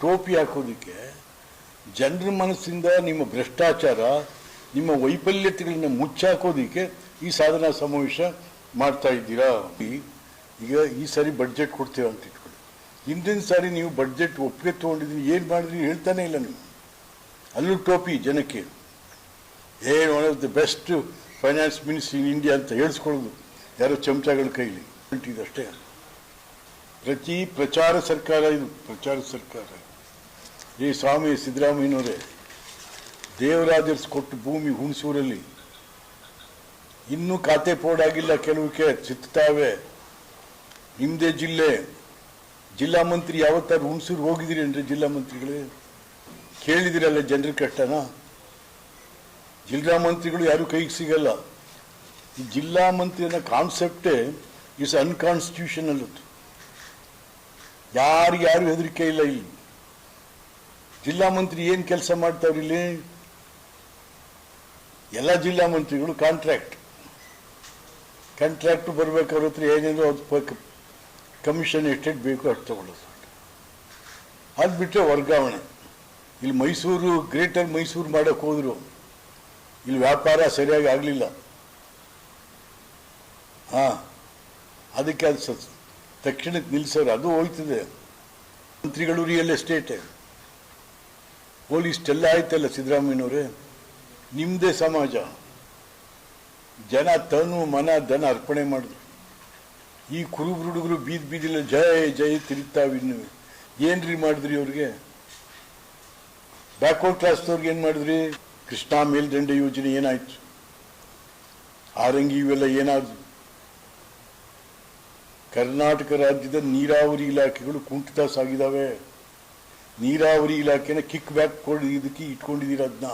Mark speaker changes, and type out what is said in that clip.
Speaker 1: ಟೋಪಿ ಹಾಕೋದಕ್ಕೆ ಜನರ ಮನಸ್ಸಿಂದ ನಿಮ್ಮ ಭ್ರಷ್ಟಾಚಾರ, ನಿಮ್ಮ ವೈಫಲ್ಯತೆಗಳನ್ನ ಮುಚ್ಚಾಕೋದಕ್ಕೆ ಈ ಸಾಧನಾ ಸಮಾವೇಶ ಮಾಡ್ತಾ ಇದ್ದೀರಾ? ಈಗ ಈ ಸಾರಿ ಬಡ್ಜೆಟ್ ಕೊಡ್ತೀರಾ ಅಂತ ಇಟ್ಕೊಳ್ಳಿ. ಹಿಂದಿನ ಸಾರಿ ನೀವು ಬಡ್ಜೆಟ್ ಒಪ್ಪಿಗೆ ತೊಗೊಂಡಿದ್ದೀನಿ ಏನು ಮಾಡಿದ್ರಿ ಹೇಳ್ತಾನೆ ಇಲ್ಲ ನೀವು. ಅಲ್ಲೂ ಟೋಪಿ ಜನಕ್ಕೆ. ಏನು one of the best finance minister in India ಅಂತ ಹೇಳಿಸ್ಕೊಳ್ಳೋದು. ಯಾರೋ ಚಮಚಗಳ ಕೈಲಿ. ಇದಷ್ಟೇ ಪ್ರತಿ ಪ್ರಚಾರ ಸರ್ಕಾರ ಇದು, ಪ್ರಚಾರ ಸರ್ಕಾರ. ಈ ಸ್ವಾಮಿ ಸಿದ್ದರಾಮಯ್ಯನವರೇ, ದೇವರಾಜರ್ಸ್ ಕೊಟ್ಟು ಭೂಮಿ ಹುಣಸೂರಲ್ಲಿ ಇನ್ನೂ ಖಾತೆ ಪೋಡಾಗಿಲ್ಲ ಕೆಲವಕ್ಕೆ ಚಿತ್ತಾವೆ ನಿಮ್ಮದೇ ಜಿಲ್ಲೆ, ಜಿಲ್ಲಾ ಮಂತ್ರಿ ಯಾವತ್ತಾರು ಹುಣಸೂರು ಹೋಗಿದ್ದೀರಿ ಅಂದರೆ ಜಿಲ್ಲಾ ಮಂತ್ರಿಗಳೇ? ಕೇಳಿದಿರಲ್ಲ ಜನರ ಕಷ್ಟನ? ಜಿಲ್ಲಾ ಮಂತ್ರಿಗಳು ಯಾರು ಕೈಗೆ ಸಿಗಲ್ಲ. ಈ ಜಿಲ್ಲಾ ಮಂತ್ರಿ ಅನ್ನೋ ಕಾನ್ಸೆಪ್ಟೇ ಇಸ್ ಅನ್ಕಾನ್ಸ್ಟಿಟ್ಯೂಷನಲ್ ಅದು ಯಾರು ಯಾರು ಹೆದರಿಕೆ ಇಲ್ಲ ಇಲ್ಲಿ. ಜಿಲ್ಲಾ ಮಂತ್ರಿ ಏನು ಕೆಲಸ ಮಾಡ್ತಾವ್ರಿ ಇಲ್ಲಿ? ಎಲ್ಲ ಜಿಲ್ಲಾ ಮಂತ್ರಿಗಳು ಕಾಂಟ್ರಾಕ್ಟ್ ಕಾಂಟ್ರಾಕ್ಟ್ ಬರ್ಬೇಕಾದ್ರೆ ಹತ್ರ ಏನೇನೋ ಕಮಿಷನ್ ಎಷ್ಟೆಷ್ಟು ಬೇಕು ಅಷ್ಟು ತಗೊಳ್ಳೋದು ಅದು ಬಿಟ್ಟರೆ ವರ್ಗಾವಣೆ. ಇಲ್ಲಿ ಮೈಸೂರು ಗ್ರೇಟರ್ ಮೈಸೂರು ಮಾಡೋಕೆ ಹೋದ್ರು. ಇಲ್ಲಿ ವ್ಯಾಪಾರ ಸರಿಯಾಗಿ ಆಗಲಿಲ್ಲ. ಹಾಂ, ಅದಕ್ಕೆ ಅದು ತಕ್ಷಣಕ್ಕೆ ನಿಲ್ಲಿಸೋರು ಅದು ಹೋಯ್ತದೆ. ಮಂತ್ರಿಗಳು ರಿಯಲ್ ಎಸ್ಟೇಟ್ ಪೊಲೀಸ್ ಎಲ್ಲ ಆಯ್ತಲ್ಲ ಸಿದ್ದರಾಮಯ್ಯನವರೇ? ನಿಮ್ಮದೇ ಸಮಾಜ. ಜನ ತನು ಮನ ಧನ ಅರ್ಪಣೆ ಮಾಡಿದ್ರು. ಈ ಕುರುಬ್ರು ಹುಡುಗರು ಬೀದ್ ಬೀದಿಲ್ಲ ಜಯ ಜಯ ತಿರುಗ್ತಾವಿನ್ನು ಏನ್ರಿ ಮಾಡಿದ್ರಿ ಅವ್ರಿಗೆ? ಬ್ಯಾಕ್ವರ್ಡ್ ಕ್ಲಾಸ್ನವ್ರಿಗೆ ಏನು ಮಾಡಿದ್ರಿ? ಕೃಷ್ಣಾ ಮೇಲ್ದಂಡೆ ಯೋಜನೆ ಏನಾಯ್ತು? ಆರಂಗಿ ಇವೆಲ್ಲ ಏನಾದ್ರು? ಕರ್ನಾಟಕ ರಾಜ್ಯದ ನೀರಾವರಿ ಇಲಾಖೆಗಳು ಕುಂಠಿತ ಸಾಗಿದಾವೆ. ನೀರಾವರಿ ಇಲಾಖೆನ ಕಿಕ್ ಬ್ಯಾಕ್ ಇದಕ್ಕೆ ಇಟ್ಕೊಂಡಿದ್ದೀರ ಅದನ್ನ